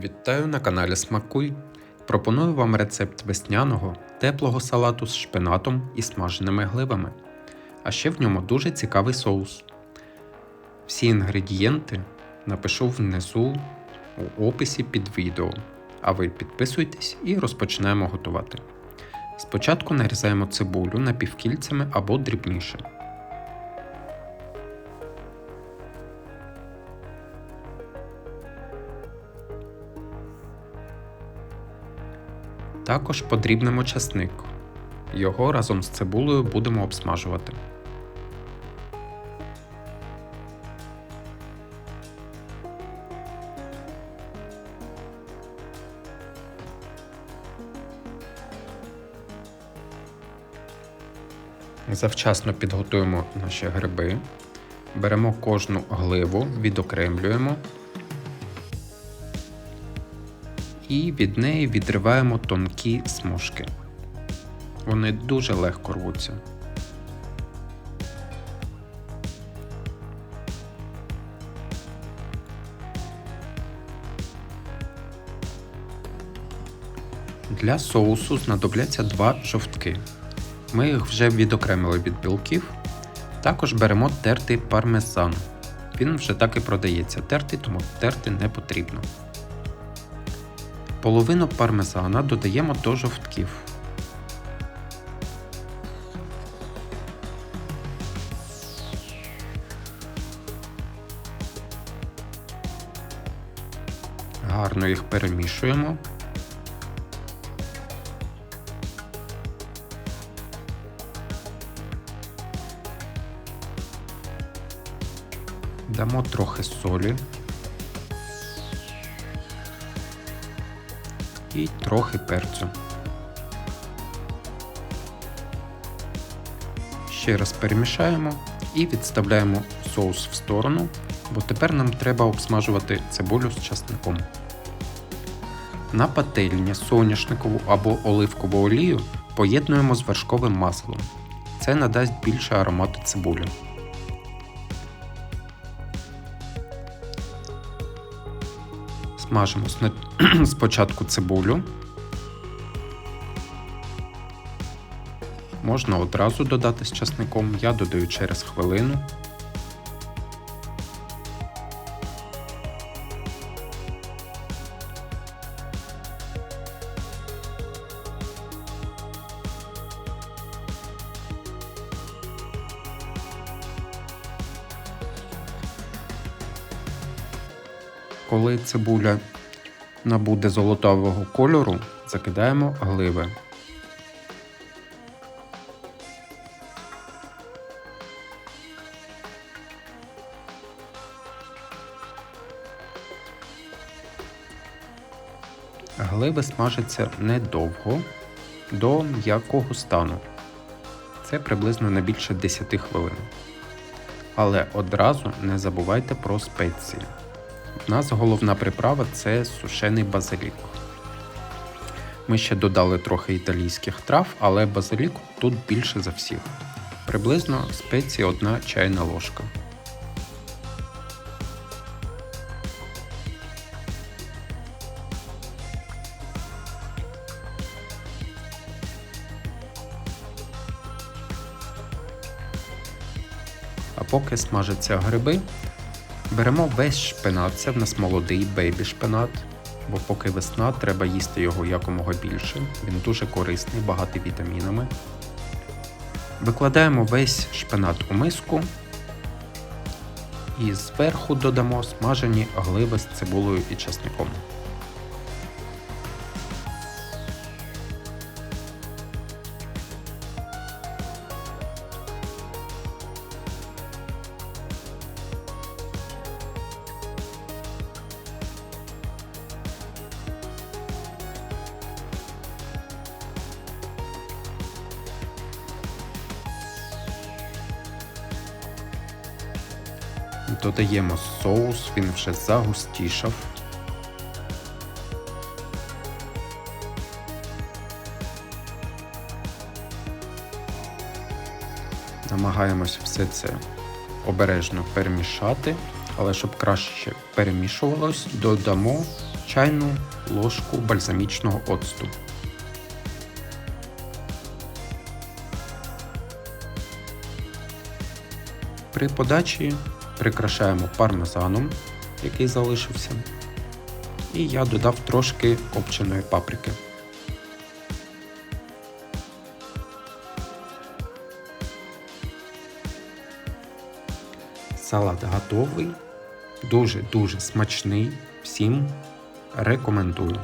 Вітаю на каналі Смакуй. Пропоную вам рецепт весняного теплого салату з шпинатом і смаженими гливами. А ще в ньому дуже цікавий соус. Всі інгредієнти напишу внизу у описі під відео. А ви підписуйтесь і розпочинаємо готувати. Спочатку нарізаємо цибулю напівкільцями або дрібніше. Також подрібнемо часник. Його разом з цибулею будемо обсмажувати. Завчасно підготуємо наші гриби. Беремо кожну гливу, відокремлюємо і від неї відриваємо тонкі смужки. Вони дуже легко рвуться. Для соусу знадобляться два жовтки. Ми їх вже відокремили від білків. Також беремо тертий пармезан. Він вже так і продається тертий, тому терти не потрібно. Половину пармезана додаємо до жовтків. Гарно їх перемішуємо. Дамо трохи солі. І трохи перцю. Ще раз перемішаємо і відставляємо соус в сторону, бо тепер нам треба обсмажувати цибулю з часником. На пательні соняшникову або оливкову олію поєднуємо з вершковим маслом. Це надасть більше аромату цибулі. Смажимо спочатку цибулю. Можна одразу додати з часником, я додаю через хвилину. Коли цибуля набуде золотавого кольору, закидаємо гливи. Гливи смажаться недовго до м'якого стану. Це приблизно не більше 10 хвилин. Але одразу не забувайте про спеції. У нас головна приправа це сушений базилік. Ми ще додали трохи італійських трав, але базилік тут більше за всіх. Приблизно спеції 1 чайна ложка. А поки смажаться гриби, Беремо весь шпинат, це в нас молодий бейбі шпинат, бо поки весна, треба їсти його якомога більше. Він дуже корисний, багатий вітамінами. Викладаємо весь шпинат у миску і зверху додамо смажені гливи з цибулею і часником. Додаємо соус, він вже загустішав. Намагаємось все це обережно перемішати, але щоб краще перемішувалось, додамо чайну ложку бальзамічного оцту. При подачі прикрашаємо пармезаном, який залишився. І я додав трошки копченої паприки. Салат готовий. Дуже-дуже смачний. Всім рекомендую.